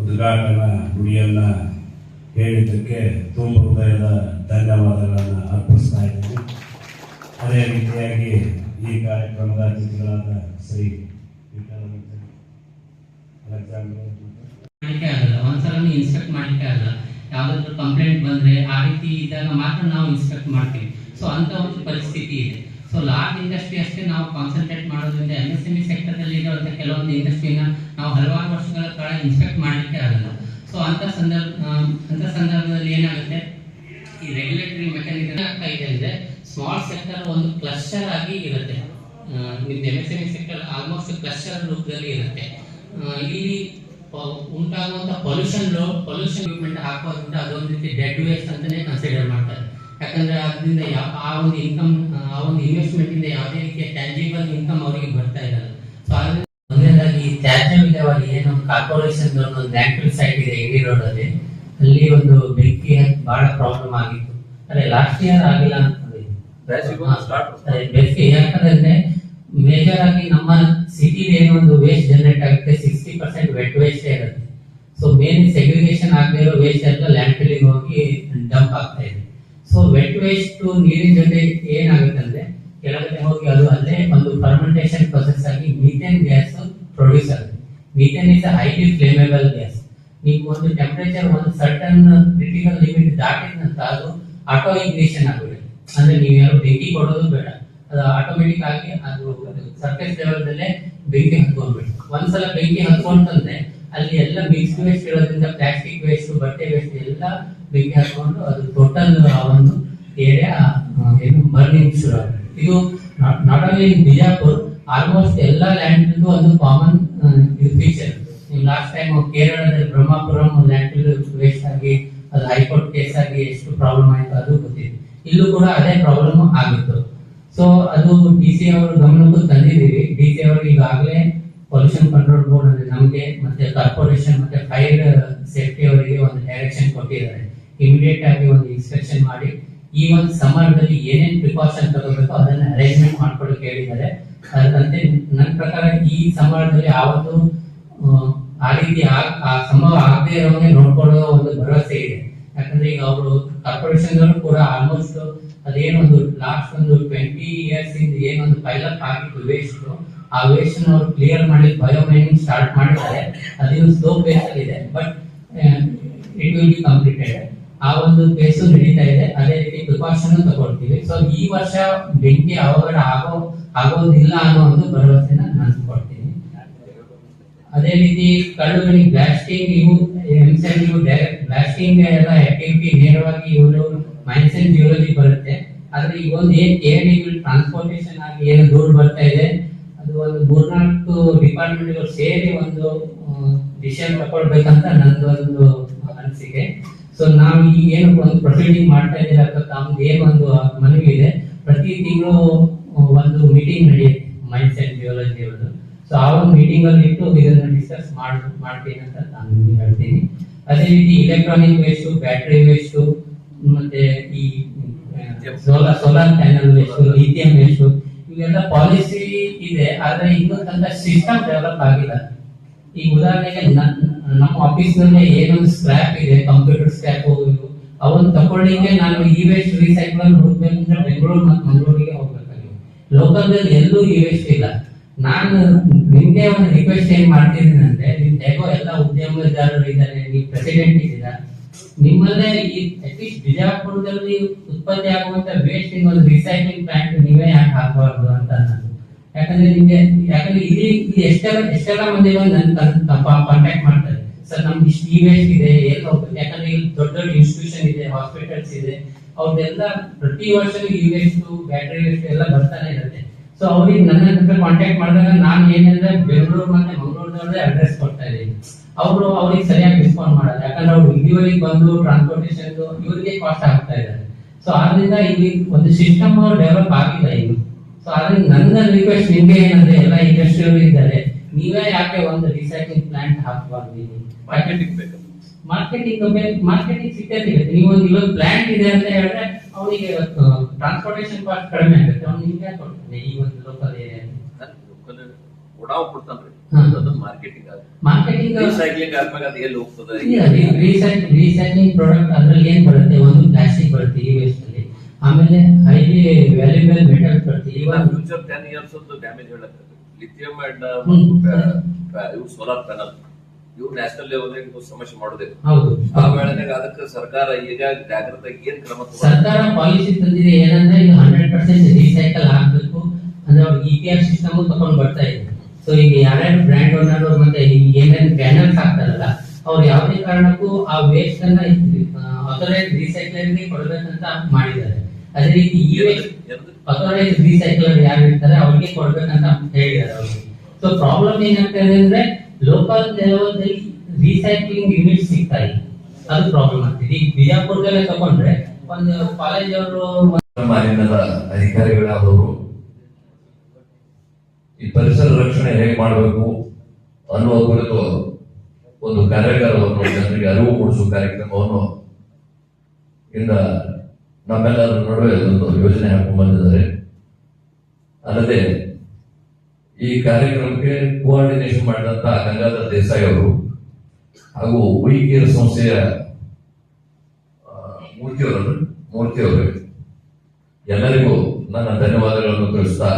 ಉದ್ಘಾಟನಾ ನುಡಿಯನ್ನು ಹೇಳಿದ್ದಕ್ಕೆ ತುಂಬ ಹೃದಯದ ಧನ್ಯವಾದಗಳನ್ನು ಅರ್ಪಿಸ್ತಾ ಇದ್ದೀನಿ. ಅದೇ ರೀತಿಯಾಗಿ ಈ ಕಾರ್ಯಕ್ರಮದ ಅತಿಥಿಗಳಾದ ಶ್ರೀ ಮಾಡಲಿಕ್ಕೆ ಆಗಲ್ಲ ಒಂದ್ಸಲ ಇನ್ಸ್ಪೆಕ್ಟ್ ಮಾಡಲಿಕ್ಕೆ ಆಗಲ್ಲ. ಯಾವ್ದಾದ್ರು ಕಂಪ್ಲೇಂಟ್ ಬಂದ್ರೆ ಆ ರೀತಿ ಇದ್ದಾಗ ಮಾತ್ರ ನಾವು ಇನ್ಸ್ಪೆಕ್ಟ್ ಮಾಡ್ತೀವಿ. ಸೊ ಅಂತ ಒಂದು ಪರಿಸ್ಥಿತಿ ಇದೆ. ಸೊ ಲಾರ್ಜ್ ಇಂಡಸ್ಟ್ರಿ ಅಷ್ಟೇ ನಾವು ಕಾನ್ಸಂಟ್ರೇಟ್ ಮಾಡೋದ್ರಿಂದ ಎಂ ಎಸ್ ಎಂ ಇ ಸೆಕ್ಟರ್ನಲ್ಲಿ ಇರುವಂಥ ಕೆಲವೊಂದು ಇಂಡಸ್ಟ್ರಿನ ನಾವು ಹಲವಾರು ವರ್ಷಗಳ ಕಾಲ ಇನ್ಸ್ಪೆಕ್ಟ್ ಮಾಡಲಿಕ್ಕೆ ಆಗಲ್ಲ. ಸೊ ಅಂತ ಸಂದರ್ಭ ಅಂತ ಸಂದರ್ಭದಲ್ಲಿ ಏನಾಗುತ್ತೆ? ಈ ರೆಗ್ಯುಲೇಟರಿ ಮೆಕ್ಯಾನಿಸಮ್ ಆಗ್ತಾ ಇದೆ ಅಂದ್ರೆ ಸ್ಮಾಲ್ ಸೆಕ್ಟರ್ ಒಂದು ಕ್ಲಸ್ಟರ್ ಆಗಿ ಇರುತ್ತೆ. ನಿಮ್ದು M S M E sector almost cluster ರೂಪದಲ್ಲಿ ಇರುತ್ತೆ ಇಲ್ಲಿ ಉಂಟಾಗುವಂಥ ಪೊಲ್ಯೂಷನ್ ಪೊಲ್ಯೂಷನ್ ಇಕ್ವಿಪ್ಮೆಂಟ್ ಹಾಕೋದ್ರಿಂದ ಅದೊಂದು ರೀತಿ ಡೆಡ್ ವೇಸ್ಟ್ ಅಂತಲೇ ಕನ್ಸಿಡರ್ ಮಾಡ್ತಾರೆ. ಯಾಕಂದ್ರೆ ಅದರಿಂದ ಯಾವ ಆ ಒಂದು ಇನ್ಕಮ್ ಆ ಒಂದು ಇನ್ವೆಸ್ಟ್ಮೆಂಟ್ ಇಂದ ಯಾವುದೇ ರೀತಿಯ ಟ್ಯಾಂಜಿಬಲ್ ಇನ್ಕಮ್ ಅವರಿಗೆ ಬರ್ತಾ ಇರಲ್ಲ. ಸೊ ಮೊದಲನೇದಾಗಿ ತ್ಯಾಜ್ಯ ವಿಲೇವಾರಿ ಏನು ಕಾರ್ಪೊರೇಷನ್ ಒಂದು ಲ್ಯಾಂಡ್ ಸೈಟ್ ಇದೆ ಎಡಿ ರೋಡ್ ಅಲ್ಲಿ. ಅಲ್ಲಿ ಒಂದು ಬೆಂಕಿ ಬಹಳ ಪ್ರಾಬ್ಲಮ್ ಆಗಿತ್ತು. ಅದೇ ಲಾಸ್ಟ್ ಇಯರ್ ಆಗಿಲ್ಲ ಅದೇ ಬೆಂಕಿ ಯಾಕಂದ್ರೆ ಮೇಜರ್ ಆಗಿ ನಮ್ಮ ಸಿಟಿ ಏನೋ ಒಂದು ವೇಸ್ಟ್ ಜನರೇಟ್ ಆಗುತ್ತೆ ಸಿಕ್ಸ್ಟಿ ಪರ್ಸೆಂಟ್ ವೆಟ್ ವೇಸ್ಟ್ ಇರುತ್ತೆ. ಸೊ ಮೇನ್ ಸೆಗ್ರಿಗೇಷನ್ ಆಗದೆ ಇರೋ ವೇಸ್ಟ್ ಎಲ್ಲ ಲ್ಯಾಂಡ್ ಹೋಗಿ ಡಂಪ್ ಆಗ್ತಾ ಇದೆ. ಸೊ ವೆಟ್ ವೇಸ್ಟ್ ನೀರಿನ ಜೊತೆ ಏನಾಗುತ್ತೆ ಅಂದ್ರೆ ಕೆಳಗಡೆ ಹೋಗಿ ಅದು ಅಲ್ಲೇ ಒಂದು ಫರ್ಮೆಂಟೇಷನ್ ಪ್ರೊಸೆಸ್ ಆಗಿ ಮೀಥೇನ್ ಗ್ಯಾಸ್ ಪ್ರೊಡ್ಯೂಸ್ ಆಗುತ್ತೆ. Methane is highly flammable gas ನೀವು ಒಂದು ಟೆಂಪರೇಚರ್ ಒಂದು ಸರ್ಟನ್ ಕ್ರಿಟಿಕಲ್ ಲಿಮಿಟ್ ದಾಟಿದ ನಂತರ ಅದು ಆಟೋ ಇಗ್ನಿಷನ್ ಆಗ್ಬಿಡುತ್ತೆ ಅಂದ್ರೆ ನೀವು ಯಾರು ಬೆಂಕಿ ಕೊಡೋದು ಬೇಡ. ಅದು ಆಟೋಮೆಟಿಕ್ ಆಗಿ ಅದು ಸರ್ಫೇಸ್ ಲೆವೆಲ್ ಬೆಂಕಿ ಹತ್ಕೊಂಡ್ಬಿಡುತ್ತೆ. ಒಂದ್ಸಲ ಬೆಂಕಿ ಹತ್ಕೊಂಡ್ತಂದ್ರೆ ಅಲ್ಲಿ ಎಲ್ಲ ಮಿಕ್ಸ್ ವೇಸ್ಟ್ ಇರೋದ್ರಿಂದ ಪ್ಲಾಸ್ಟಿಕ್ ವೇಸ್ಟ್ ಬಟ್ಟೆ ವೇಸ್ಟ್ ಎಲ್ಲ ಬೆಂಕಿ ಹಾಕೊಂಡು ಅದು ಟೋಟಲ್ ಒಂದು ಏರಿಯಾ ಏನು ಬರ್ನಿಂಗ್ ಶುರು ಇದು not only in Bijapur almost ಎಲ್ಲ ಲ್ಯಾಂಡ್ ಒಂದು ಕಾಮನ್ ಫೀಚರ್ ನೀವು ಲಾಸ್ಟ್ ಟೈಮ್ ಕೇರಳದಲ್ಲಿ ಬ್ರಹ್ಮಪುರಂ ಲ್ಯಾಂಡ್ ವೇಸ್ಟ್ ಆಗಿ, ಅದು ಹೈಕೋರ್ಟ್ ಕೇಸ್ ಆಗಿ ಎಷ್ಟು ಪ್ರಾಬ್ಲಮ್ ಆಯ್ತು ಅದು ಗೊತ್ತಿದೆ ಇಲ್ಲೂ ಕೂಡ ಅದೇ ಪ್ರಾಬ್ಲಮ್ ಆಗಿತ್ತು. ಸೊ ಅದು ಡಿ ಸಿ ಅವರು ಗಮನಕ್ಕೂ ತಂದಿದ್ದೀವಿ ಡಿ ಸಿ ಅವರು ಈಗಾಗಲೇ ಪೊಲ್ಯೂಷನ್ ಕಂಟ್ರೋಲ್ ಬೋರ್ಡ್ ಅಂದ್ರೆ ನಮಗೆ ಮತ್ತೆ ಕಾರ್ಪೊರೇಷನ್ ಮತ್ತೆ ಫೈರ್ ಸೇಫ್ಟಿ ಅವರಿಗೆ ಒಂದು ಡೈರೆಕ್ಷನ್ ಕೊಟ್ಟಿದ್ದಾರೆ. ಇಮಿಡಿಯೇಟ್ ಆಗಿ ಒಂದು ಇನ್ಸ್ಪೆಕ್ಷನ್ ಮಾಡಿ. ಈ ಒಂದು ಸಮ್ಮರ್ದಲ್ಲಿ ಏನೇನು ಪ್ರಿಕಾಷನ್ ತಗೋಬೇಕು ಅದನ್ನ ಅರೇಂಜ್ಮೆಂಟ್ ಮಾಡ್ಕೊಳ್ಳೋಕೆ ಹೇಳಿದ್ದಾರೆ. ಅದರಂತೆ ನನ್ನ ಪ್ರಕಾರ ಈ ಸಮ್ಮರ್ದಲ್ಲಿ ಯಾವತ್ತು, ಆ ರೀತಿ ಸಂಭವ ಆಗದೆ ಇರೋವನ್ನೇ ನೋಡ್ಕೊಳ್ಳೋ ಒಂದು ಭರವಸೆ ಇದೆ. ಯಾಕಂದ್ರೆ ಈಗ ಅವರು ಕಾರ್ಪೊರೇಷನ್ ಕೂಡ ಆಲ್ಮೋಸ್ಟ್ ಅದೇನೊಂದು ಲಾಸ್ಟ್ ಒಂದು ಟ್ವೆಂಟಿ ಇಯರ್ಸ್ ಇಂದ ಏನೊಂದು ಪೈಲಟ್ ಆಗಿತ್ತು ವೇಸ್ಟ್ ಆ ವೇಸ್ಟ್ ಅವ್ರು ಕ್ಲಿಯರ್ ಮಾಡಿ ಬಯೋಮೈನಿಂಗ್ ಸ್ಟಾರ್ಟ್ ಮಾಡಿದ್ದಾರೆ ಅದು ಸ್ಲೋ ಪೇಸ್ ಅಲ್ಲಿ ಇದೆ. But it will be completed ಆ ಒಂದು ಪೇಸ್ ನಡೀತಾ ಇದೆ. ಅದೇ ರೀತಿ ಪ್ರಿಕಾಷನ್ ತಗೊಳ್ತೀವಿ. ಸೊ ಈ ವರ್ಷ ಬೆಂಕಿ ಅವಘಡ ಆಗೋ, ಆಗೋದಿಲ್ಲ ಅನ್ನೋ ಒಂದು ಭರವಸೆನ ನಾನು ಕೊಡ್ತೀನಿ. ಅದೇ ರೀತಿ ಕಳ್ಳುಗಳಿಗೆ ಬ್ಲಾಸ್ಟಿಂಗ್ ಇವು ಎಂಸೆನ್ ಇವು ಬ್ಲಾಸ್ಟಿಂಗ್ ಎಲ್ಲ ಆಕ್ಟಿವಿಟಿ ನೇರವಾಗಿ ಇವರು ಮೈನ್ಸ್ ಅಂಡ್ ಜಿಯೋಲಜಿ ಬರುತ್ತೆ. ಆದ್ರೆ ಒಂದು ಏನ್ ಏನ್ ಟ್ರಾನ್ಸ್ಪೋರ್ಟೇಷನ್ ಆಗಿ ಏನು ದೂರ ಬರ್ತಾ ಇದೆ ಅದು ಒಂದು ಮೂರ್ನಾಲ್ಕು ಡಿಪಾರ್ಟ್ಮೆಂಟ್ ಸೇರಿ ಒಂದು ಡಿಸಿಷನ್ ತಗೊಳ್ಬೇಕಂತ ನಂದು ಒಂದು ಅನಿಸಿಕೆ ಸೊ ನಾವು ಈಗ ಏನು ಒಂದು ಪ್ರೊಸೀಡಿಂಗ್ ಮಾಡ್ತಾ ಇದ್ದೀರಾ ಅಥವಾ ತಮ್ದು ಏನು ಒಂದು ಮನವಿ ಇದೆ, ಪ್ರತಿ ತಿಂಗಳು ಒಂದು ಮೀಟಿಂಗ್ ನಡೆಯುತ್ತೆ ಮೈಂಡ್ ಸೆಟ್ ಜಿಯೋಲಜಿ ಅವರು ಸೊ ಆ ಒಂದು ಮೀಟಿಂಗ್ ಅಲ್ಲಿ ಇಟ್ಟು ಇದನ್ನ ಡಿಸ್ಕಸ್ ಮಾಡ್, ಮಾಡ್ತೀನಿ ಅಂತ ನಾನು ಹೇಳ್ತೀನಿ. ಅದೇ ರೀತಿ ಇಲೆಕ್ಟ್ರಾನಿಕ್ ವೇಸ್ಟು ಬ್ಯಾಟ್ರಿ ವೇಸ್ಟ್ ಮತ್ತೆ ಈ solar solar panel waste lithium waste ಇವೆಲ್ಲ ಪಾಲಿಸಿ ಇದೆ, ಆದ್ರೆ ಇನ್ನೂ ತನಕ ಸಿಸ್ಟಮ್ ಡೆವಲಪ್ ಆಗಿಲ್ಲ. ಈಗ ಉದಾಹರಣೆಗೆ ನಮ್ಮ ಆಫೀಸ್ನಲ್ಲಿ ಏನೊಂದು ಸ್ಕ್ರಾಪ್ ಇದೆ ಕಂಪ್ಯೂಟರ್ ಸ್ಕ್ರಾಪ್ ಅವನ್ನ ತಕೊಳ್ಳಿಕ್ಕೆ ನಾನು ಈ ವೇಸ್ಟ್ ರೀಸೈಕಲ್ ಹುಡುಕ್ಬೇಕು ಅಂದ್ರೆ ಬೆಂಗಳೂರು ಮತ್ತು ಮಂಗಳೂರಿಗೆ ಹೋಗ್ಬೇಕಾಗಿದೆ ಲೋಕಲ್ ಎಲ್ಲೂ ಈ ವೇಸ್ಟ್ ಇಲ್ಲ. ನಾನು ನಿಮ್ಗೆ ಒಂದು ರಿಕ್ವೆಸ್ಟ್ ಏನ್ ಮಾಡ್ತಿದ್ದೀನಿ ಅಂದ್ರೆ ನಿಮ್ ಹೇಗೋ ಎಲ್ಲ ಉದ್ಯಮದಾರರು ಇದ್ದಾರೆ, ನೀವು ಪ್ರೆಸಿಡೆಂಟ್ ಇದ್ದೀರಾ ನಿಮ್ಮಲ್ಲೇ ಈ ಅಟ್ಲೀಸ್ಟ್ ಬಿಜಾಪುರದಲ್ಲಿ ಉತ್ಪತ್ತಿ ಆಗುವಂತ ವೇಸ್ಟ್ ಒಂದು ರಿಸೈಕ್ಲಿಂಗ್ ಪ್ಲಾಂಟ್ ನೀವೇ ಯಾಕೆ ಹಾಕಬಾರ್ದು ಅಂತ ನಾನು ಯಾಕಂದ್ರೆ ನಿಮ್ಗೆ, ಯಾಕಂದ್ರೆ ಇಲ್ಲಿ ಎಷ್ಟೆಲ್ಲ ಎಷ್ಟೆಲ್ಲ ಮಂದಿ ಕಾಂಟ್ಯಾಕ್ಟ್ ಮಾಡ್ತಾರೆ. ಸರ್ ನಮ್ಗೆ ಇಷ್ಟು ಈ ವೇಸ್ಟ್ ಇದೆ, ಎಲ್ಲ, ಯಾಕಂದ್ರೆ ಇಲ್ಲಿ ದೊಡ್ಡ ದೊಡ್ಡ ಇನ್ಸ್ಟಿಟ್ಯೂಷನ್ ಇದೆ ಹಾಸ್ಪಿಟಲ್ಸ್ ಇದೆ. ಅವ್ರದ್ದೆಲ್ಲ ಪ್ರತಿ ವರ್ಷ ಈ ವೇಸ್ಟ್ ಬ್ಯಾಟರಿ ವೇಸ್ಟ್ ಎಲ್ಲ ಬರ್ತಾನೆ ಇರುತ್ತೆ. ಸೊ ಅವ್ರಿಗೆ ನನ್ನ ಜೊತೆ ಕಾಂಟ್ಯಾಕ್ಟ್ ಮಾಡಿದಾಗ ನಾನು ಏನಂದ್ರೆ ಬೆಂಗಳೂರು ಮತ್ತೆ ಮಂಗಳೂರಿನವ್ರದೇ ಅಡ್ರೆಸ್ ಕೊಡ್ತಾ ಇದ್ದೀನಿ. ಅವರು ಅವ್ರಿಗೆ ಸರಿಯಾಗಿ ರೆಸ್ಪಾಂಡ್ ಮಾಡಲ್ಲ. ಯಾಕಂದ್ರೆ ಅವ್ರು ಇಲ್ಲಿವರೆಗೆ ಬಂದು ಟ್ರಾನ್ಸ್ಪೋರ್ಟೇಷನ್ ಇವರಿಗೆ ಕಾಸ್ಟ್ ಆಗ್ತಾ ಇದ್ದಾರೆ ಸೊ ಆದ್ರಿಂದ ಇಲ್ಲಿ ಒಂದು ಸಿಸ್ಟಮ್ ಡೆವಲಪ್ ಆಗಿಲ್ಲ ಇಲ್ಲಿ. ಸೊ ಆದ್ರಿಂದ ನನ್ನ ರಿಕ್ವೆಸ್ಟ್ ನಿಮ್ಗೆ ಏನಂದ್ರೆ ಎಲ್ಲ ಇಂಡಸ್ಟ್ರಿಯಲ್ ಇದ್ದಾರೆ, ನೀವೇ ಯಾಕೆ ಒಂದು ರೀಸೈಕ್ಲಿಂಗ್ ಪ್ಲಾಂಟ್ ಹಾಕಬಾರ್ದು ಇಲ್ಲಿ? ಮಾರ್ಕೆಟಿಂಗ್ ಕಂಪನಿ ಮಾರ್ಕೆಟಿಂಗ್ ಸಿಕ್ಕೇ ಸಿಗುತ್ತೆ ನೀವು ಒಂದು ಇಲ್ಲೊಂದು ಪ್ಲಾಂಟ್ ಇದೆ ಅಂತ ಹೇಳಿದ್ರೆ ಅವನಿಗೆ ಟ್ರಾನ್ಸ್ಪೋರ್ಟೇಷನ್ ಕಾಸ್ಟ್ ಕಡಿಮೆ ಆಗುತ್ತೆ. ಅವ್ನು ನಿಮ್ಗೆ ಕೊಡ್ತಾನೆ ಈ ಒಂದು ಲೋಕಲ್ ಏರಿಯಾ ಕೊಡ್ತಾನ್ರಿ. ಮಾರ್ಕೆಟಿಂಗ್ ಮಾರ್ಕೆಟಿಂಗ್ ರೀಸೈಕ್ಲಿಂಗ್ ಆದ್ಮೇಲೆ ಅದು ಎಲ್ಲಿ ಹೋಗ್ತದೆ? ರೀಸೈಕ್ಲಿಂಗ್ ಪ್ರಾಡಕ್ಟ್ ಅದ್ರಲ್ಲಿ ಏನ್ ಬರುತ್ತೆ? ಒಂದು ಪ್ಲಾಸ್ಟಿಕ್ ಬರುತ್ತೆ ಈ ವೇಸ್ಟ್ ಅಲ್ಲಿ. ಆಮೇಲೆ ಹೈಲಿ ವ್ಯಾಲ್ಯೂಬಲ್ ಮೆಟಲ್ ಬರುತ್ತೆ. ಇವಾಗ ಫ್ಯೂಚರ್ ಟೆನ್ ಇಯರ್ಸ್ ಡ್ಯಾಮೇಜ್ ಹೇಳಕ್ಕೆ ಲಿಥಿಯಂ ಅಂಡ್ ಸೋಲಾರ್ ಪ್ಯಾನಲ್ ಇವು ನ್ಯಾಷನಲ್ ಲೆವೆಲ್ ಸಮಸ್ಯೆ ಮಾಡೋದಿಲ್ಲ ಹೌದು. ಆ ವೇಳೆನಾಗ ಅದಕ್ಕೆ ಸರ್ಕಾರ ಈಗ ಜಾಗೃತ ಏನ್ ಕ್ರಮ ಸರ್ಕಾರ ಪಾಲಿಸಿ ತಂದಿದೆ ಏನಂದ್ರೆ ಈಗ ಹಂಡ್ರೆಡ್ ಪರ್ಸೆಂಟ್ ರೀಸೈಕಲ್ ಆಗ್ಬೇಕು ಅಂದ್ರೆ ಅವ್ರಿಗೆ ಇ ಪಿ ಆರ್ ಸಿಸ್ಟಮ್ ತಗೊಂಡ್ ಬರ್ತಾ ಇದೆ ಸೊ ಈಗ ಯಾರ್ಯಾರು ಬ್ರ್ಯಾಂಡ್ ಓನರ್ ಮತ್ತೆ ಏನೇನ್ ಬ್ಯಾನರ್ಸ್ ಹಾಕ್ತಾರಲ್ಲ ಅವ್ರು ಯಾವುದೇ ಕಾರಣಕ್ಕೂ ಆ ವೇಸ್ಟ್ ಅನ್ನ ಅಥೋರೈಸ್ ರೀಸೈಕ್ಲರ್ಗೆ ಕೊಡ್ಬೇಕಂತ ಮಾಡಿದ್ದಾರೆ. ಅದೇ ರೀತಿ ಈ ಅಥರೈಸ್ ರೀಸೈಕ್ಲರ್ ಯಾರು ಇರ್ತಾರೆ ಅವ್ರಿಗೆ ಕೊಡ್ಬೇಕಂತ ಹೇಳಿದ್ದಾರೆ ಅವ್ರಿಗೆ ಸೊ ಪ್ರಾಬ್ಲಮ್ ಏನಾಗ್ತದೆ ಅಂದ್ರೆ ಲೋಕಲ್ ರೀಸೈಕ್ಲಿಂಗ್ ಯೂನಿಟ್ ಸಿಗ್ತಾ ಇಲ್ಲ ಅದು ಪ್ರಾಬ್ಲಮ್ ಆಗ್ತಿದೆ. ಈಗ ಬಿಜಾಪುರದಲ್ಲೇ ತಗೊಂಡ್ರೆ ಒಂದು ಕಾಲೇಜ್ ಅವರು ಮಾಲಿನ್ಯದ ಅಧಿಕಾರಿಗಳಾದವರು ಈ ಪರಿಸರ ರಕ್ಷಣೆ ಹೇಗೆ ಮಾಡಬೇಕು ಅನ್ನುವ ಕುರಿತು ಒಂದು ಕಾರ್ಯಾಗಾರವನ್ನು ಜನರಿಗೆ ಅರಿವು ಮೂಡಿಸುವ ಕಾರ್ಯಕ್ರಮವನ್ನು ಇಂದ ನಮ್ಮೆಲ್ಲರ ನಡುವೆ ಒಂದು ಯೋಜನೆ ಹಾಕೊಂಡು ಬಂದಿದ್ದಾರೆ ಅಲ್ಲದೆ ಈ ಕಾರ್ಯಕ್ರಮಕ್ಕೆ ಕೋಆರ್ಡಿನೇಷನ್ ಮಾಡಿದಂತ ಗಂಗಾಧರ್ ದೇಸಾಯಿ ಅವರು ಹಾಗೂ ವೈಕೇರ್ ಸಂಸ್ಥೆಯ ಮೂರ್ತಿಯವರನ್ನು ಮೂರ್ತಿಯವರು ಎಲ್ಲರಿಗೂ ನನ್ನ ಧನ್ಯವಾದಗಳನ್ನು ತಿಳಿಸ್ತಾ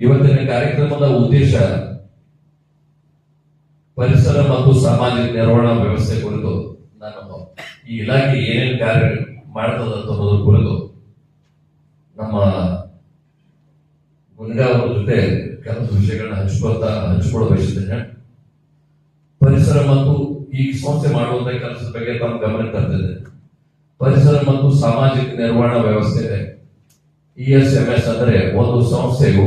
ಇವತ್ತಿನ ಕಾರ್ಯಕ್ರಮದ ಉದ್ದೇಶ ಪರಿಸರ ಮತ್ತು ಸಾಮಾಜಿಕ ನಿರ್ವಹಣಾ ವ್ಯವಸ್ಥೆ ಕುರಿತು ನಾನು ಈ ಇಲಾಖೆ ಏನೇನು ಕಾರ್ಯ ಮಾಡ್ತದ ಅನ್ನೋದ್ರ ಕುರಿತು ನಮ್ಮ ಗುನ್ಗಾ ಅವರ ಜೊತೆ ಕೆಲವು ವಿಷಯಗಳನ್ನ ಹಂಚ್ಕೊಳ್ತಾ ಹಂಚಿಕೊಳ್ಳ ಬಯಸಿದ್ದೇನೆ ಪರಿಸರ ಮತ್ತು ಈ ಸಂಸ್ಥೆ ಮಾಡುವಂತಹ ಕೆಲಸದ ಬಗ್ಗೆ ತಮ್ಮ ಗಮನ ತರ್ತಿದೆ ಪರಿಸರ ಮತ್ತು ಸಾಮಾಜಿಕ ನಿರ್ವಹಣಾ ವ್ಯವಸ್ಥೆ ಇ ಎಸ್ ಎಂ ಎಸ್ ಅಂದ್ರೆ ಒಂದು ಸಂಸ್ಥೆಯು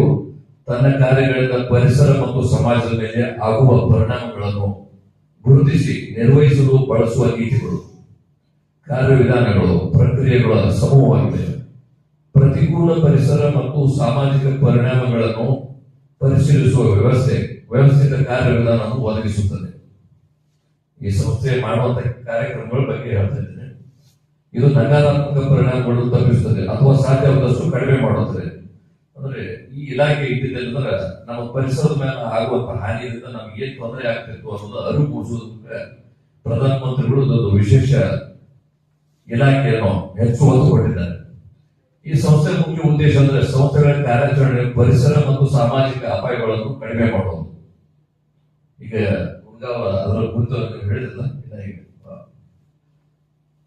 ತನ್ನ ಕಾರ್ಯಗಳಿಂದ ಪರಿಸರ ಮತ್ತು ಸಮಾಜದ ಮೇಲೆ ಆಗುವ ಪರಿಣಾಮಗಳನ್ನು ಗುರುತಿಸಿ, ನಿರ್ವಹಿಸಲು ಬಳಸುವ ನೀತಿಗಳು, ಕಾರ್ಯವಿಧಾನಗಳು, ಪ್ರಕ್ರಿಯೆಗಳ ಸಮೂಹವಾಗಿದೆ. ಪ್ರತಿಕೂಲ ಪರಿಸರ ಮತ್ತು ಸಾಮಾಜಿಕ ಪರಿಣಾಮಗಳನ್ನು ಪರಿಶೀಲಿಸುವ ವ್ಯವಸ್ಥೆ, ವ್ಯವಸ್ಥಿತ ಕಾರ್ಯವಿಧಾನವನ್ನು ಒದಗಿಸುತ್ತದೆ. ಈ ಸಂಸ್ಥೆ ಮಾಡುವಂತ ಕಾರ್ಯಕ್ರಮಗಳ ಬಗ್ಗೆ ಹೇಳ್ತಾ ಇದ್ದೇನೆ. ಇದು ನಕಾರಾತ್ಮಕ ಪರಿಣಾಮಗಳನ್ನು ತಪ್ಪಿಸುತ್ತದೆ ಅಥವಾ ಸಾಧ್ಯವಾದಷ್ಟು ಕಡಿಮೆ ಮಾಡುತ್ತದೆ. ಅಂದ್ರೆ ಈ ಇಲಾಖೆ ಇದ್ದಿದ್ದರಿಂದ ನಮ್ಮ ಪರಿಸರದ ಮೇಲೆ ಆಗುವಂತ ಹಾನಿಯಿಂದ ನಮ್ಗೆ ಏನ್ ತೊಂದರೆ ಆಗ್ತಿತ್ತು ಅನ್ನೋದು ಅರಿವು ಮೂಡಿಸುವುದಕ್ಕೆ ಪ್ರಧಾನಮಂತ್ರಿಗಳು ವಿಶೇಷ ಇಲಾಖೆಯನ್ನು ಹೆಚ್ಚು ಒತ್ತು ಕೊಟ್ಟಿದ್ದಾರೆ. ಈ ಸಂಸ್ಥೆ ಮುಖ್ಯ ಉದ್ದೇಶ ಅಂದ್ರೆ ಸಂಸ್ಥೆಗಳ ಕಾರ್ಯಾಚರಣೆ ಪರಿಸರ ಮತ್ತು ಸಾಮಾಜಿಕ ಅಪಾಯಗಳನ್ನು ಕಡಿಮೆ ಮಾಡುವುದು. ಈಗ ಅದರ ಕುರಿತು ಆ,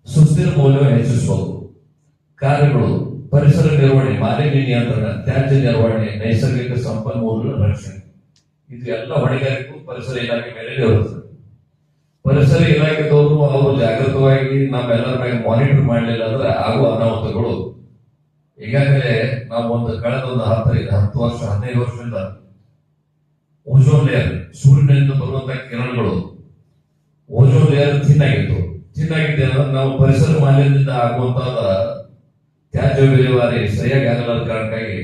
ಸುಸ್ಥಿರ ಮೌಲ್ಯ ಹೆಚ್ಚಿಸುವುದು. ಕಾರ್ಯಗಳು ಪರಿಸರ ನಿರ್ವಹಣೆ ಮಾಲಿನ್ಯ ನಿಯಂತ್ರಣ ತ್ಯಾಜ್ಯ ನಿರ್ವಹಣೆ ನೈಸರ್ಗಿಕ ಸಂಪನ್ಮೂಲಗಳ ರಕ್ಷಣೆ. ಇದು ಎಲ್ಲ ಹೊಣೆಗಾರಿಕೆಗೂ ಪರಿಸರ ಇಲಾಖೆ ಮೇಲೆ ಇರುತ್ತದೆ ಪರಿಸರ ಇಲಾಖೆದವರು ಅವರು ಜಾಗೃತವಾಗಿ ನಮ್ಮೆಲ್ಲರ ಮೇಲೆ ಮಾನಿಟರ್ ಮಾಡಲಿಲ್ಲ ಅಂದ್ರೆ ಆಗುವ ಅನಾಹುತಗಳು ಈಗಾಗಲೇ ನಾವು ಒಂದು ಕಳೆದ ಒಂದು ಹತ್ತರಿಂದ ಹತ್ತು ವರ್ಷ, ಹದಿನೈದು ವರ್ಷದಿಂದ ಓಜೋನ್ ಲೇಯರ್ ಸೂರ್ಯನಿಂದ ಬರುವಂತಹ ಕಿರಣಗಳು ಓಜೋನ್ ಲೇಯರ್ ಥಿನ್ ಆಗಿತ್ತು ಥಿನ್ ಆಗಿದೆ ಅಂದ್ರೆ ನಾವು ಪರಿಸರ ಮಾಲಿನ್ಯದಿಂದ ಆಗುವಂತಹ ತ್ಯಾಜ್ಯ ವಿಲೇವಾರಿ ಸರಿಯಾಗಿ ಆಗಲಾರದ ಕಾರಣಕ್ಕಾಗಿ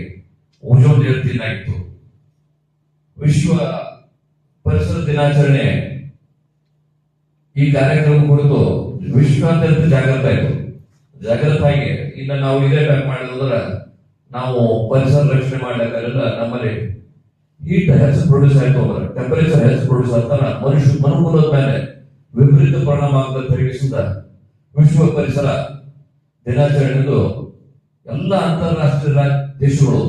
ಓಜೋನ್ ಲೇಯರ್ ಥಿನ್ ಆಗಿತ್ತು ವಿಶ್ವ ಪರಿಸರ ದಿನಾಚರಣೆ ಈ ಕಾರ್ಯಕ್ರಮ ಕುರಿತು ವಿಶ್ವಾದ್ಯಂತ ಜಾಗೃತ ಆಯಿತು. ಜಾಗೃತ ಆಗಿ ಇನ್ನು ನಾವು ಇದೇ ಬ್ಯಾಕ್ ಮಾಡಿದ್ರೆ ನಾವು ಪರಿಸರ ರಕ್ಷಣೆ ಮಾಡ್ಲಿಕ್ಕಾಗಲ್ಲ, ನಮ್ಮಲ್ಲಿ ಹೀಟ್ ಹೆಚ್ಚು ಪ್ರೊಡ್ಯೂಸ್ ಆಯ್ತು ಅಂದ್ರೆ ಟೆಂಪರೇಚರ್ ಹೆಚ್ಚು ಪ್ರೊಡ್ಯೂಸ್ ಆಗ್ತಾನ ಮನುಷ್ಯ ಮನುಕುಲದ ಮೇಲೆ ವಿಪರೀತ ಪರಿಣಾಮ ಆಗ್ತದೆ ತಿರುಗಿಸಿದ ವಿಶ್ವ ಪರಿಸರ ದಿನಾಚರಣೆದು ಎಲ್ಲ ಅಂತಾರಾಷ್ಟ್ರೀಯ ದೇಶಗಳು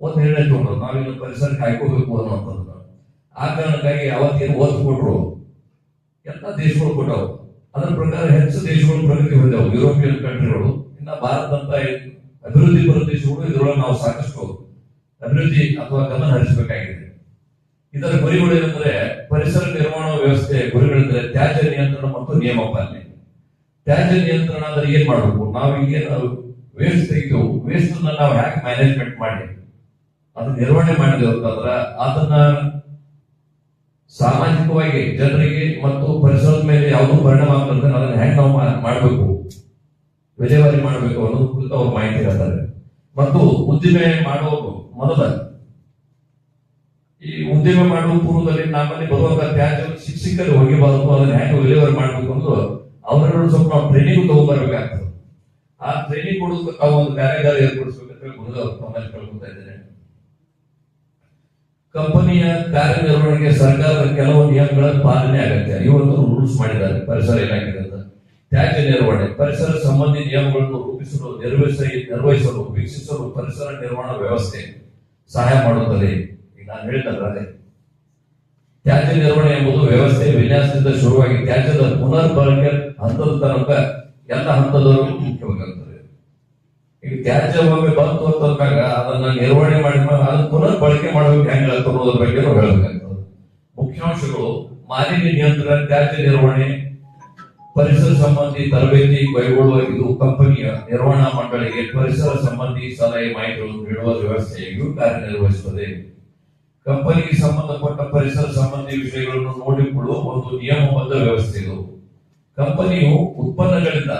ಒಂದು ನಿರ್ಣಯ ತಗೊಂಡ್ರು. ನಾವಿನ್ನು ಪರಿಸರ ಕಾಯ್ಕೋಬೇಕು ಅನ್ನುವಂಥದ್ದು. ಆ ಕಾರಣಕ್ಕಾಗಿ ಅವತ್ತೇನು ಓದ್ಕೊಟ್ರು ಕೊಟ್ರು, ಎಲ್ಲ ದೇಶಗಳು ಕೊಟ್ಟವು. ಅದರ ಪ್ರಕಾರ ಹೆಚ್ಚು ದೇಶಗಳು ಪ್ರಗತಿ ಹೊಂದವು ಯುರೋಪಿಯನ್ ಕಂಟ್ರಿಗಳು, ಇನ್ನ ಭಾರತದಂತ ಅಭಿವೃದ್ಧಿ ಬರೋ ದೇಶಗಳು, ಇದರೊಳಗೆ ನಾವು ಸಾಕಷ್ಟು ಅಭಿವೃದ್ಧಿ ಅಥವಾ ಗಮನ ಹರಿಸಬೇಕಾಗಿದೆ. ಇದರ ಗುರಿಗಳು ಏನಂದ್ರೆ, ಪರಿಸರ ನಿರ್ವಹಣಾ ವ್ಯವಸ್ಥೆ ಗುರಿಗಳೆಂದರೆ ತ್ಯಾಜ್ಯ ನಿಯಂತ್ರಣ ಮತ್ತು ನಿಯಮ ಪಾಲನೆ. ತ್ಯಾಜ್ಯ ನಿಯಂತ್ರಣ ಅಂದ್ರೆ ಏನ್ ಮಾಡಬೇಕು? ನಾವು ಈಗೇನು ವೇಸ್ಟ್ ತೆಗೆದು ವೇಸ್ಟ್ ನಾವು ಹ್ಯಾಕ್ ಮ್ಯಾನೇಜ್ಮೆಂಟ್ ಮಾಡಿ. ಅದನ್ನ ನಿರ್ವಹಣೆ ಮಾಡಿದೆವು ಅಂತಂದ್ರ ಅದನ್ನ ಸಾಮಾಜಿಕವಾಗಿ ಜನರಿಗೆ ಮತ್ತು ಪರಿಸರದ ಮೇಲೆ ಯಾವುದೂ ಪರಿಣಾಮ ಆಗ್ತದೆ ಅದನ್ನ ಹೆಂಗ್ ನಾವು ಮಾಡಬೇಕು? ವಿಲೇವಾರಿ ಮಾಡಬೇಕು ಅನ್ನೋದು ಕುರಿತು ಅವ್ರು ಮಾಹಿತಿ ಹೇಳ್ತಾರೆ. ಮತ್ತು ಉದ್ದಿಮೆ ಮಾಡುವವರು ಮೊದಲ. ಈ ಉದ್ಯಮ ಮಾಡುವ ಪೂರ್ವದಲ್ಲಿ ನಮ್ಮಲ್ಲಿ ಬರುವಂತ ತ್ಯಾಜ್ಯ ಶಿಕ್ಷಕರು ಹೋಗಿಬಾರದು, ಅದನ್ನ ಹೆಂಗೆ ವಿಲೇವಾರಿ ಮಾಡಬೇಕು ಅಂತ ಅವರನ್ನು ಸ್ವಲ್ಪ ನಾವು ಟ್ರೈನಿಂಗ್ ತಗೊಂಡ್ಬರ್ಬೇಕಾಗ್ತದೆ ಆ ಟ್ರೈನಿಂಗ್ ಕೊಡೋದಕ್ಕೆ ಒಂದು ಕಾರ್ಯಾಗಾರ ಏರ್ಪಡಿಸಬೇಕಂತ ತಮ್ಮಲ್ಲಿ ಕೇಳ್ಕೊತಾ ಇದ್ದೇನೆ. ಕಂಪನಿಯ ಕಾರ್ಯನಿರ್ವಹಣೆಗೆ ಸರ್ಕಾರದ ಕೆಲವು ನಿಯಮಗಳ ಪಾಲನೆ ಅಗತ್ಯ. ಇವತ್ತು ರೂಲ್ಸ್ ಮಾಡಿದ್ದಾರೆ. ಪರಿಸರ ಇಲಾಖೆ ತ್ಯಾಜ್ಯ ನಿರ್ವಹಣೆ, ಪರಿಸರ ಸಂಬಂಧಿ ನಿಯಮಗಳನ್ನು ರೂಪಿಸಲು, ನಿರ್ವಹಿಸಿ, ನಿರ್ವಹಿಸಲು, ವೀಕ್ಷಿಸಲು ಪರಿಸರ ನಿರ್ವಹಣಾ ವ್ಯವಸ್ಥೆ ಸಹಾಯ ಮಾಡುತ್ತದೆ. ಈಗ ನಾನು ಹೇಳಿದ್ದಲ್ಲ ಅದೇ. ತ್ಯಾಜ್ಯ ನಿರ್ವಹಣೆ ಎಂಬುದು ವ್ಯವಸ್ಥೆ ವಿನ್ಯಾಸದಿಂದ ಶುರುವಾಗಿ ತ್ಯಾಜ್ಯದ ಪುನರ್ ಬಳಕೆ ಹಂತದ ತನಕ ಎಲ್ಲ ಹಂತದವರೆಗೂ ಮುಖ್ಯವಾಗುತ್ತದೆ ಈಗ ತ್ಯಾಜ್ಯ ಒಮ್ಮೆ ಬಂತು ಅಂತಂದಾಗ ಅದನ್ನ ನಿರ್ವಹಣೆ ಮಾಡಿ ಅದನ್ನ ಪುನರ್ ಬಳಕೆ ಮಾಡಬೇಕು ಹೆಂಗ ಅನ್ನೋದ್ರ ಬಗ್ಗೆ ನಾವು ಹೇಳಬೇಕಾಗ್ತದೆ. ಮುಖ್ಯಾಂಶಗಳು, ಮಾಲಿನ್ಯ ನಿಯಂತ್ರಣ, ತ್ಯಾಜ್ಯ ನಿರ್ವಹಣೆ, ಪರಿಸರ ಸಂಬಂಧಿ ತರಬೇತಿ ಕೈಗೊಳ್ಳುವ ಇದು ಕಂಪನಿಯ ನಿರ್ವಹಣಾ ಮಂಡಳಿಗೆ ಪರಿಸರ ಸಂಬಂಧಿ ಸಲಹೆ ಮಾಹಿತಿಗಳನ್ನು ನೀಡುವ ವ್ಯವಸ್ಥೆಯು ಕಾರ್ಯನಿರ್ವಹಿಸುತ್ತದೆ. ಕಂಪನಿಗೆ ಸಂಬಂಧಪಟ್ಟ ಪರಿಸರ ಸಂಬಂಧಿ ವಿಷಯಗಳನ್ನು ನೋಡಿಕೊಳ್ಳುವ ಒಂದು ನಿಯಮಬದ್ಧ ವ್ಯವಸ್ಥೆ ಇದು. ಕಂಪನಿಯು ಉತ್ಪನ್ನಗಳಿಂದ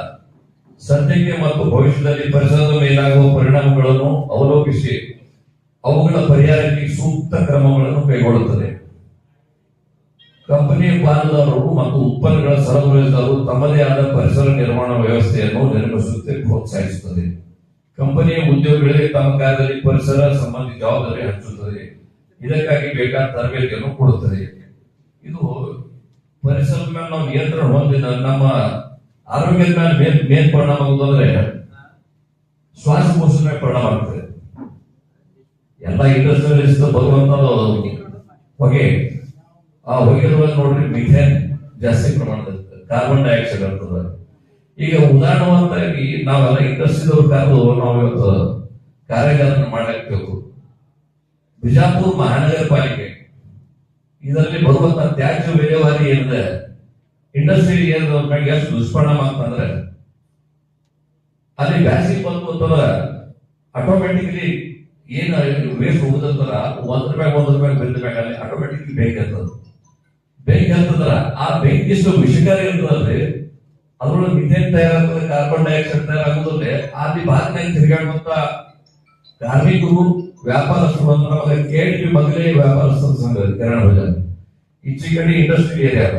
ಸದ್ಯಕ್ಕೆ ಮತ್ತು ಭವಿಷ್ಯದಲ್ಲಿ ಪರಿಸರದ ಮೇಲಾಗುವ ಪರಿಣಾಮಗಳನ್ನು ಅವಲೋಕಿಸಿ ಅವುಗಳ ಪರಿಹಾರಕ್ಕೆ ಸೂಕ್ತ ಕ್ರಮಗಳನ್ನು ಕೈಗೊಳ್ಳುತ್ತದೆ. ಕಂಪನಿಯ ಪಾಲುದಾರರು ಮತ್ತು ಉತ್ಪನ್ನಗಳ ಸರಬರಾಜುದಾರರು ತಮ್ಮದೇ ಆದ ಪರಿಸರ ನಿರ್ಮಾಣ ವ್ಯವಸ್ಥೆಯನ್ನು ನಿರ್ಮಿಸುತ್ತೆ ಪ್ರೋತ್ಸಾಹಿಸುತ್ತದೆ. ಕಂಪನಿಯ ಉದ್ಯೋಗಿಗಳಿಗೆ ತಮ್ಮ ಕಾರ್ಯದಲ್ಲಿ ಪರಿಸರ ಸಂಬಂಧಿ ಜವಾಬ್ದಾರಿ ಹಚ್ಚುತ್ತದೆ ಇದಕ್ಕಾಗಿ ಬೇಕಾದ ತರಬೇತಿಯನ್ನು ಕೊಡುತ್ತದೆ. ಇದು ಪರಿಸರ ಮೇಲೆ ನಾವು ನಿಯಂತ್ರಣ ಹೊಂದಿದ ನಮ್ಮ ಆರೋಗ್ಯದ ಮೇಲೆ ಮೇನ್ ಮೇನ್ ಪರಿಣಾಮ ಆಗುದಂದ್ರೆ ಶ್ವಾಸಕೋಶದ ಮೇಲೆ ಪರಿಣಾಮ ಆಗ್ತದೆ. ಎಲ್ಲ ಇಂಡಸ್ಟ್ರಿಯಲಿಸ್ಟ್ ಬರುವಂತ ಹೊಗೆ. ಆ ಹೊಗೆದೊಳಗೆ ನೋಡ್ರಿ ಮಿಥೇನ್ ಜಾಸ್ತಿ ಪ್ರಮಾಣದಲ್ಲಿ ಕಾರ್ಬನ್ ಡೈಆಕ್ಸೈಡ್ ಇರ್ತದೆ ಈಗ ಉದಾಹರಣವಾಗಿ ನಾವೆಲ್ಲ ಇಂಡಸ್ಟ್ರಿದವ್ರ ಕರೆದು ನಾವು ಇವತ್ತು ಕಾರ್ಯಾಗಾರ ಮಾಡಬೇಕು ಬಿಜಾಪುರ ಮಹಾನಗರ ಪಾಲಿಕೆ ಇದರಲ್ಲಿ ಬರುವಂತ ತ್ಯಾಜ್ಯ ವಿಲೇವಾರಿ ಏನಿದೆ? ಇಂಡಸ್ಟ್ರಿ ಏನಿದೆ ಮ್ಯಾಗ ಎಷ್ಟು ದುಷ್ಪರಿಣಾಮ ಅಂತಂದ್ರೆ ಅಲ್ಲಿ ಬ್ಯಾಸಿಗೆ ಬಂತು ಅಂತಂದ್ರೆ ಆಟೋಮೆಟಿಕ್ಲಿ ಏನ್ ವೇಸ್ಟ್ ಹೋಗುದಂತಲ್ಲ ಒಂದ್ರ ಮ್ಯಾಗ ಒಂದ್ರ ಮ್ಯಾಗ ಬಿದ್ದ ಮ್ಯಾಗ ಅಲ್ಲಿ ಆಟೋಮೆಟಿಕ್ಲಿ ಬೆಂಕಿ ಹತ್ತದ ಬೆಂಕಿ ಹತ್ತದ್ರ ಆ ಬೆಂಕಿ ಎಷ್ಟು ವಿಷಕಾರಿ ಅಂತಂದ್ರೆ ಅದ್ರೊಳಗೆ ಮಿಥೇನ್ ತಯಾರಾಗ್ತದೆ ಕಾರ್ಬನ್ ಡೈಆಕ್ಸೈಡ್ ತಯಾರಾಗುವುದಲ್ಲೇ ಅಲ್ಲಿ ಭಾರತನಾಗ ತಿರುಗಾಡುವಂತ ಕಾರ್ಮಿಕರು, ವ್ಯಾಪಾರಸ್ಥರು ಕೇಳಿ ನಮಗೆ ಕೆಎಲ್ಪಿ ಮೊದಲೇ ವ್ಯಾಪಾರಸ್ಥರ ಸಂಘ ಕಿರಣ ಬಜಾರ್ ಈಚೆ ಕಡೆ ಇಂಡಸ್ಟ್ರಿ ಏರಿಯಾ ಅದ.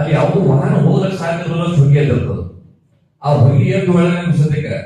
ಅಲ್ಲಿ ಯಾವುದು ವಾಹನ ಹೋಗಕ್ಕೆ ಸಾಧ್ಯ ಇರೋಲ್ಲ ಹೊಗೆ ಎದ್ದಿರ್ತದೆ ಆ ಹೊಗೆ ಎದ್ದು ಒಳಗೆ ಸದ್ಯಕ್ಕೆ